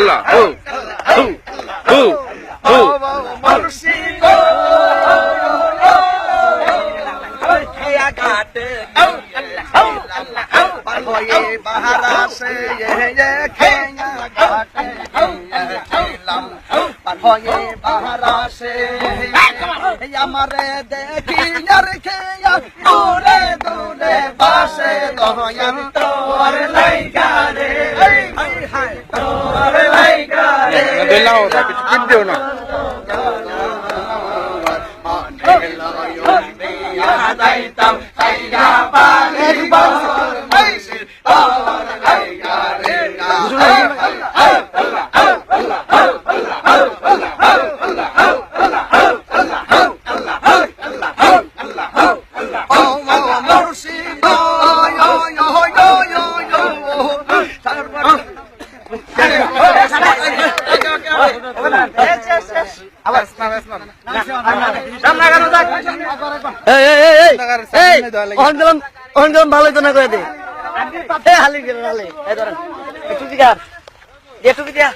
আল্লাহ। হু হু হু হু। আমারে দেখি খেয়া দৌড়ে দৌড়ে বাসে দহয়ান তোর লাইকা দিলাও না কিছু কিনতেও না। ভালোই তো না করে দে। হালি গেল হালি। এই ধরেন একটু দিকা একটু দিকা